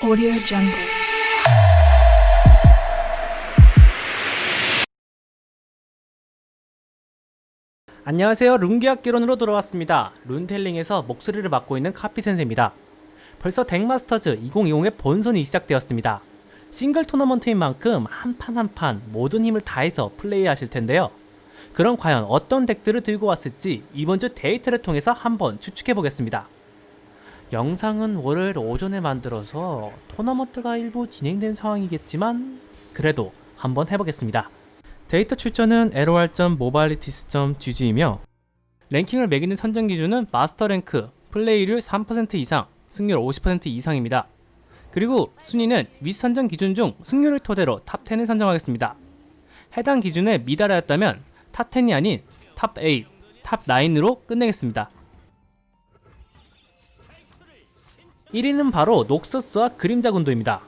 Audio Jungle. 안녕하세요. 룬기학 기론으로 돌아왔습니다. 룬텔링에서 목소리를 맡고 있는 카피 센세입니다. 벌써 덱마스터즈 2020의 본선이 시작되었습니다. 싱글 토너먼트인 만큼 한 판 한 판 모든 힘을 다해서 플레이하실 텐데요. 그럼 과연 어떤 덱들을 들고 왔을지 이번 주 데이터를 통해서 한번 추측해 보겠습니다. 영상은 월요일 오전에 만들어서 토너먼트가 일부 진행된 상황이겠지만 그래도 한번 해보겠습니다. 데이터 출처는 LOR.mobilities.gg이며 랭킹을 매기는 선정 기준은 마스터 랭크, 플레이율 3% 이상, 승률 50% 이상입니다. 그리고 순위는 윗 선정 기준 중 승률을 토대로 탑 10을 선정하겠습니다. 해당 기준에 미달하였다면 탑 10이 아닌 탑 8, 탑 9으로 끝내겠습니다. 1위는 바로 녹서스와 그림자 군도입니다.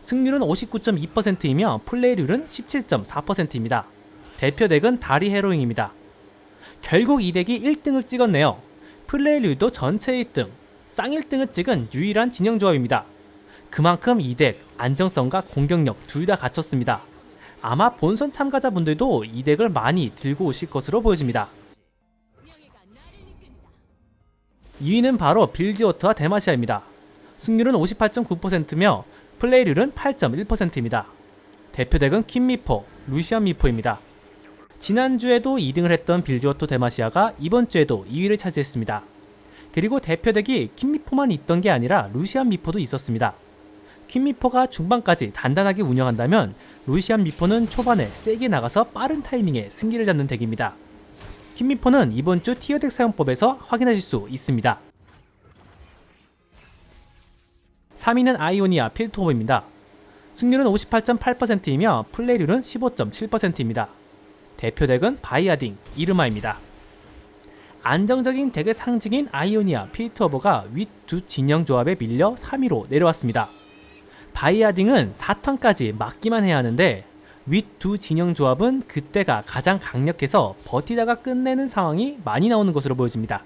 승률은 59.2%이며 플레이율은 17.4%입니다. 대표 덱은 다리 헤로잉입니다. 결국 이 덱이 1등을 찍었네요. 플레이율도 전체 1등, 쌍 1등을 찍은 유일한 진영 조합입니다. 그만큼 이 덱 안정성과 공격력 둘 다 갖췄습니다. 아마 본선 참가자분들도 이 덱을 많이 들고 오실 것으로 보여집니다. 2위는 바로 빌지워터와 데마시아입니다. 승률은 58.9%며 플레이율은 8.1%입니다. 대표 덱은 킴미포, 루시안 미포입니다. 지난주에도 2등을 했던 빌지워터 데마시아가 이번 주에도 2위를 차지했습니다. 그리고 대표 덱이 킴미포만 있던 게 아니라 루시안 미포도 있었습니다. 킴미포가 중반까지 단단하게 운영한다면 루시안 미포는 초반에 세게 나가서 빠른 타이밍에 승기를 잡는 덱입니다. 킴미포는 이번 주 티어덱 사용법에서 확인하실 수 있습니다. 3위는 아이오니아 필토오브입니다. 승률은 58.8%이며 플레이율은 15.7%입니다. 대표 덱은 바이아딩, 이르마입니다. 안정적인 덱의 상징인 아이오니아 필토오버가 윗두 진영 조합에 밀려 3위로 내려왔습니다. 바이아딩은 4턴까지 막기만 해야 하는데 윗두 진영 조합은 그때가 가장 강력해서 버티다가 끝내는 상황이 많이 나오는 것으로 보여집니다.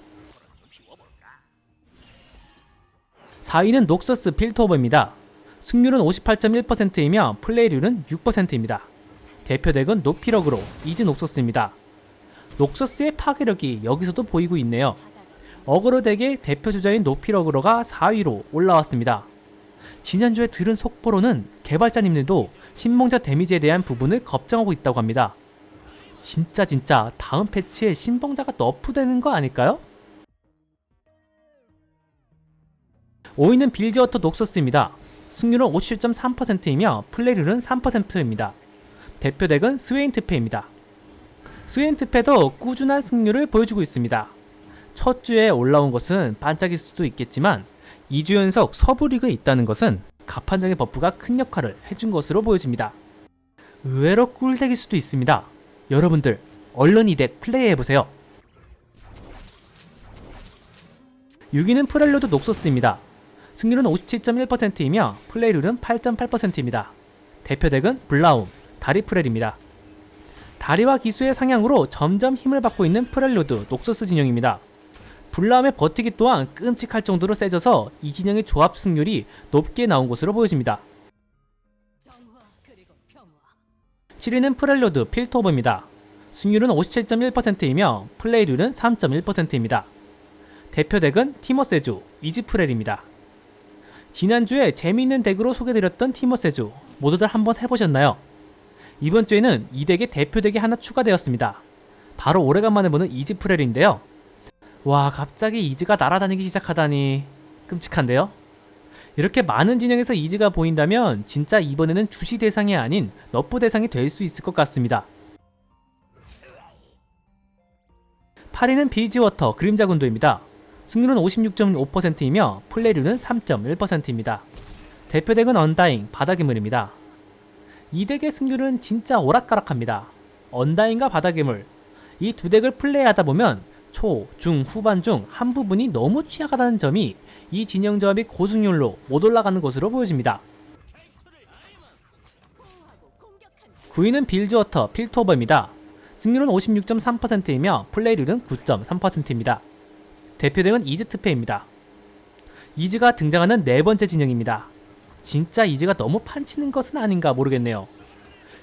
4위는 녹서스 필터오버입니다. 승률은 58.1%이며 플레이율은 6%입니다. 대표 덱은 노피럭으로 이즈 녹서스입니다. 녹서스의 파괴력이 여기서도 보이고 있네요. 어그로 덱의 대표 주자인 노피럭으로가 4위로 올라왔습니다. 지난주에 들은 속보로는 개발자님들도 신몽자 데미지에 대한 부분을 걱정하고 있다고 합니다. 진짜 진짜 다음 패치에 신봉자가 너프되는 거 아닐까요? 5위는 빌지워터 녹서스입니다. 승률은 57.3%이며 플레이율은 3%입니다. 대표 덱은 스웨인트페입니다. 스웨인트페도 꾸준한 승률을 보여주고 있습니다. 첫 주에 올라온 것은 반짝일 수도 있겠지만 2주 연속 서부 리그에 있다는 것은 가판장의 버프가 큰 역할을 해준 것으로 보여집니다. 의외로 꿀덱일 수도 있습니다. 여러분들 얼른 이 덱 플레이해보세요. 6위는 프렐로드 녹소스입니다. 승률은 57.1%이며 플레이율은 8.8%입니다. 대표 덱은 블라움, 다리 프렐입니다. 다리와 기수의 상향으로 점점 힘을 받고 있는 프렐로드 녹소스 진영입니다. 블라움의 버티기 또한 끔찍할 정도로 세져서 이 진영의 조합 승률이 높게 나온 것으로 보여집니다. 7위는 프렐로드 필토오버입니다. 승률은 57.1%이며 플레이율은 3.1%입니다. 대표 덱은 티머세주, 이즈프렐입니다. 지난주에 재미있는 덱으로 소개드렸던 티머세주 모두들 한번 해보셨나요? 이번 주에는 이 덱의 대표 덱이 하나 추가되었습니다. 바로 오래간만에 보는 이즈프렐인데요. 와 갑자기 이즈가 날아다니기 시작하다니 끔찍한데요? 이렇게 많은 진영에서 이즈가 보인다면 진짜 이번에는 주시 대상이 아닌 너프 대상이 될 수 있을 것 같습니다. 8위는 비지워터 그림자 군도입니다. 승률은 56.5%이며 플레이율은 3.1%입니다. 대표 덱은 언다잉 바닥의물입니다. 이 덱의 승률은 진짜 오락가락합니다. 언다잉과 바닥의물 이 두 덱을 플레이하다 보면 초, 중, 후반 중 한 부분이 너무 취약하다는 점이 이 진영 조합이 고승률로 못 올라가는 것으로 보여집니다. 9위는 빌즈워터 필터오버입니다. 승률은 56.3%이며 플레이율은 9.3%입니다. 대표덱은 이즈트페입니다. 이즈가 등장하는 네 번째 진영입니다. 진짜 이즈가 너무 판치는 것은 아닌가 모르겠네요.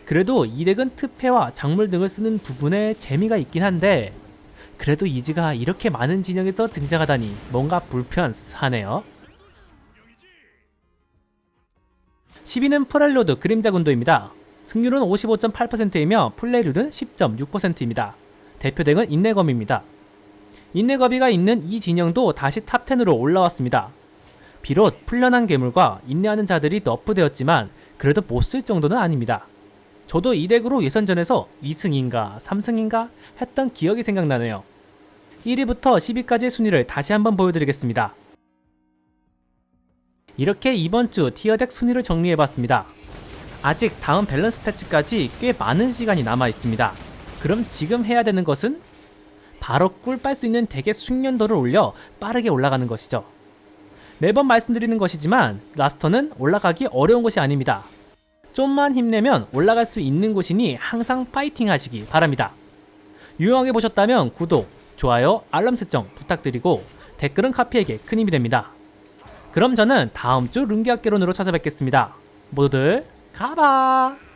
그래도 이 덱은 특패와 작물 등을 쓰는 부분에 재미가 있긴 한데 그래도 이즈가 이렇게 많은 진영에서 등장하다니 뭔가 불편하네요. 10위는 프렐로드 그림자 군도입니다. 승률은 55.8%이며 플레이률은 10.6%입니다. 대표덱은 인내검입니다. 인내거비가 있는 이 진영도 다시 탑10으로 올라왔습니다. 비록 풀려난 괴물과 인내하는 자들이 너프되었지만 그래도 못 쓸 정도는 아닙니다. 저도 이 덱으로 예선전에서 2승인가 3승인가 했던 기억이 생각나네요. 1위부터 10위까지의 순위를 다시 한번 보여드리겠습니다. 이렇게 이번 주 티어덱 순위를 정리해봤습니다. 아직 다음 밸런스 패치까지 꽤 많은 시간이 남아 있습니다. 그럼 지금 해야 되는 것은 바로 꿀 빨 수 있는 덱의 숙련도를 올려 빠르게 올라가는 것이죠. 매번 말씀드리는 것이지만 라스터는 올라가기 어려운 곳이 아닙니다. 좀만 힘내면 올라갈 수 있는 곳이니 항상 파이팅 하시기 바랍니다. 유용하게 보셨다면 구독, 좋아요, 알람 설정 부탁드리고 댓글은 카피에게 큰 힘이 됩니다. 그럼 저는 다음 주 룬기학개론으로 찾아뵙겠습니다. 모두들 가봐!